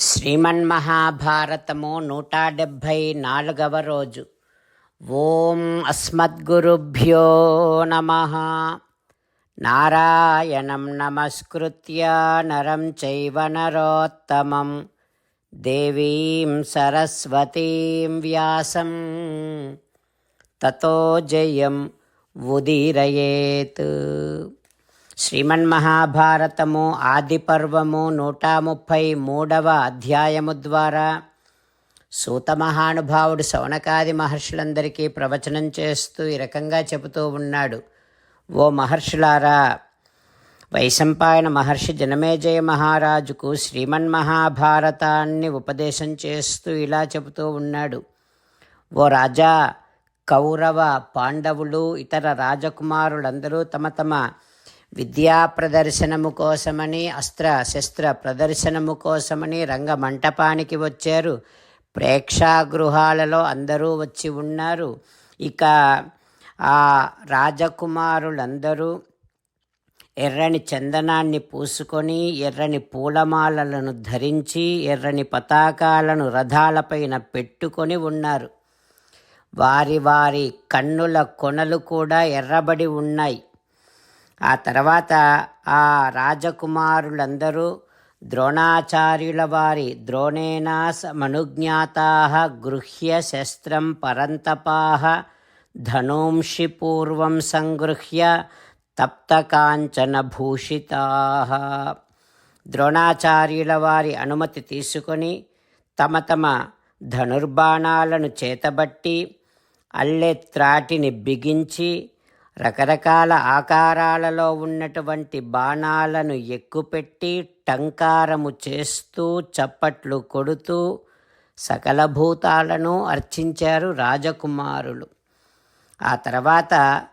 శ్రీమన్మహాభారతము నూట డెబ్భై నాలుగవ రోజు ఓం అస్మద్గురుభ్యో నమ. నారాయణం నమస్కృత్య నరం చైవ నరోత్తమం. దేవీం సరస్వతీం వ్యాసం. తతో జయం ఉదీరయేత్. శ్రీమన్మహాభారతము ఆది పర్వము నూట ముప్పై మూడవ అధ్యాయము ద్వారా సూత మహానుభావుడు శౌనకాది మహర్షులందరికీ ప్రవచనం చేస్తూ ఈ రకంగా చెబుతూ ఉన్నాడు. ఓ మహర్షులారా వైశంపాయన మహర్షి జనమేజయ మహారాజుకు శ్రీమన్ మహాభారతాన్ని ఉపదేశం చేస్తూ ఇలా చెబుతూ ఉన్నాడు. ఓ రాజా కౌరవ పాండవులు ఇతర రాజకుమారులందరూ తమ తమ విద్యా ప్రదర్శనము కోసమని అస్త్ర శస్త్ర ప్రదర్శనము కోసమని రంగమంటపానికి వచ్చారు. ప్రేక్షాగృహాలలో అందరూ వచ్చి ఉన్నారు. ఇక ఆ రాజకుమారులందరూ ఎర్రని చందనాన్ని పూసుకొని ఎర్రని పూలమాలలను ధరించి ఎర్రని పతాకాలను రథాలపైన పెట్టుకొని ఉన్నారు. వారి వారి కన్నుల కొనలు కూడా ఎర్రబడి ఉన్నాయి. ఆ తర్వాత ఆ రాజకుమారులందరూ ద్రోణాచార్యుల వారి ద్రోణేనా సమనుజ్ఞాతా గృహ్య శస్త్రం పరంతపాహ ధనూంషి పూర్వం సంగృహ్య తప్తకాంచన భూషితా ద్రోణాచార్యుల వారి అనుమతి తీసుకొని తమ తమ ధనుర్బాణాలను చేతబట్టి అల్లె త్రాటిని బిగించి రకరకాల ఆకారాలలో ఉన్నటువంటి బాణాలను ఎక్కుపెట్టి టంకారము చేస్తూ చప్పట్లు కొడుతూ సకల భూతాలను అర్చించారు రాజకుమారులు. ఆ తర్వాత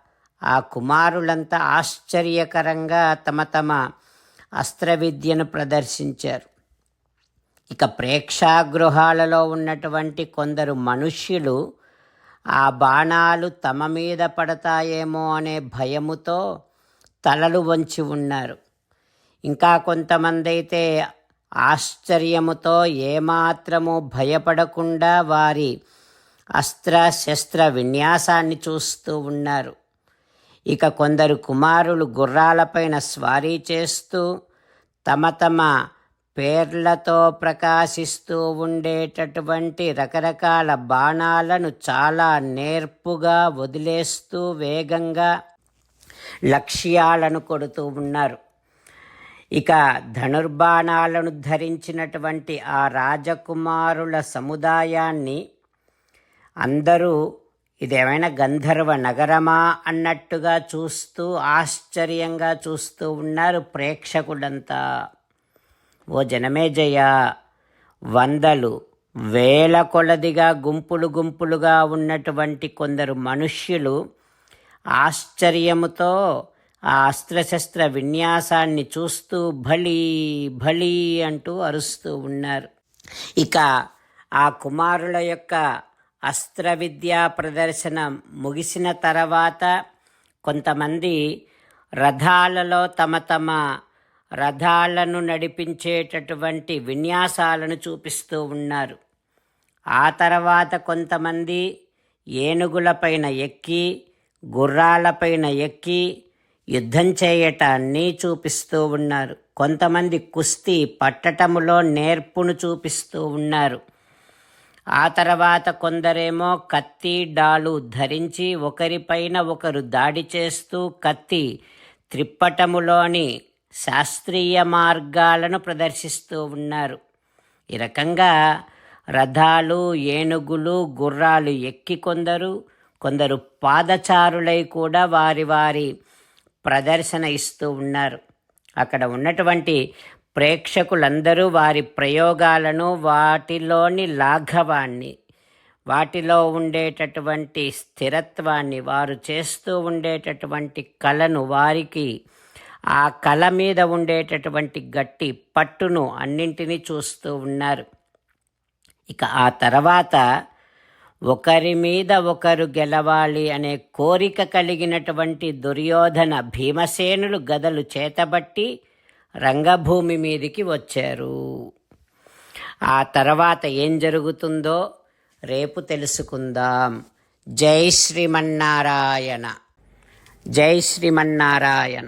ఆ కుమారులంతా ఆశ్చర్యకరంగా తమ తమ అస్త్ర విద్యను ప్రదర్శించారు. ఇక ప్రేక్షాగృహాలలో ఉన్నటువంటి కొందరు మనుష్యులు ఆ బాణాలు తమ మీద పడతాయేమో అనే భయముతో తలలు వంచి ఉన్నారు. ఇంకా కొంతమంది అయితే ఆశ్చర్యముతో ఏమాత్రము భయపడకుండా వారి అస్త్ర శస్త్ర విన్యాసాన్ని చూస్తూ ఉన్నారు. ఇక కొందరు కుమారులు గుర్రాలపైన స్వారీ చేస్తూ తమ తమ పేర్లతో ప్రకాశిస్తూ ఉండేటటువంటి రకరకాల బాణాలను చాలా నేర్పుగా వదిలేస్తూ వేగంగా లక్ష్యాలను కొడుతూ ఉన్నారు. ఇక ధనుర్బాణాలను ధరించినటువంటి ఆ రాజకుమారుల సముదాయాన్ని అందరూ ఇదేమైనా గంధర్వ నగరమా అన్నట్టుగా చూస్తూ ఆశ్చర్యంగా చూస్తూ ఉన్నారు ప్రేక్షకులంతా. ఓ జనమేజయ వందలు వేల కొలదిగా గుంపులు గుంపులుగా ఉన్నటువంటి కొందరు మనుష్యులు ఆశ్చర్యముతో ఆ అస్త్రశస్త్ర విన్యాసాన్ని చూస్తూ భళీ భళీ అంటూ అరుస్తూ ఉన్నారు. ఇక ఆ కుమారుల యొక్క అస్త్ర విద్యా ప్రదర్శన ముగిసిన తర్వాత కొంతమంది రథాలలో తమ తమ రథాలను నడిపించేటటువంటి విన్యాసాలను చూపిస్తూ ఉన్నారు. ఆ తర్వాత కొంతమంది ఏనుగులపైన ఎక్కి గుర్రాలపైన ఎక్కి యుద్ధం చేయటాన్ని చూపిస్తూ ఉన్నారు. కొంతమంది కుస్తీ పట్టటములో నేర్పును చూపిస్తూ ఉన్నారు. ఆ తర్వాత కొందరేమో కత్తి డాలు ధరించి ఒకరిపైన ఒకరు దాడి చేస్తూ కత్తి త్రిప్పటములోని శాస్త్రీయ మార్గాలను ప్రదర్శిస్తూ ఉన్నారు. ఈ రకంగా రథాలు ఏనుగులు గుర్రాలు ఎక్కి కొందరు కొందరు పాదచారులై కూడా వారి వారి ప్రదర్శన ఇస్తూ ఉన్నారు. అక్కడ ఉన్నటువంటి ప్రేక్షకులందరూ వారి ప్రయోగాలను వాటిలోని లాఘవాన్ని వాటిలో ఉండేటటువంటి స్థిరత్వాన్ని వారు చేస్తూ ఉండేటటువంటి కళను వారికి ఆ కళ మీద ఉండేటటువంటి గట్టి పట్టును అన్నింటినీ చూస్తూ ఉన్నారు. ఇక ఆ తర్వాత ఒకరి మీద ఒకరు గెలవాలి అనే కోరిక కలిగినటువంటి దుర్యోధన భీమసేనులు గదలు చేతబట్టి రంగభూమి మీదికి వచ్చారు. ఆ తర్వాత ఏం జరుగుతుందో రేపు తెలుసుకుందాం. జై శ్రీమన్నారాయణ. జై శ్రీమన్నారాయణ.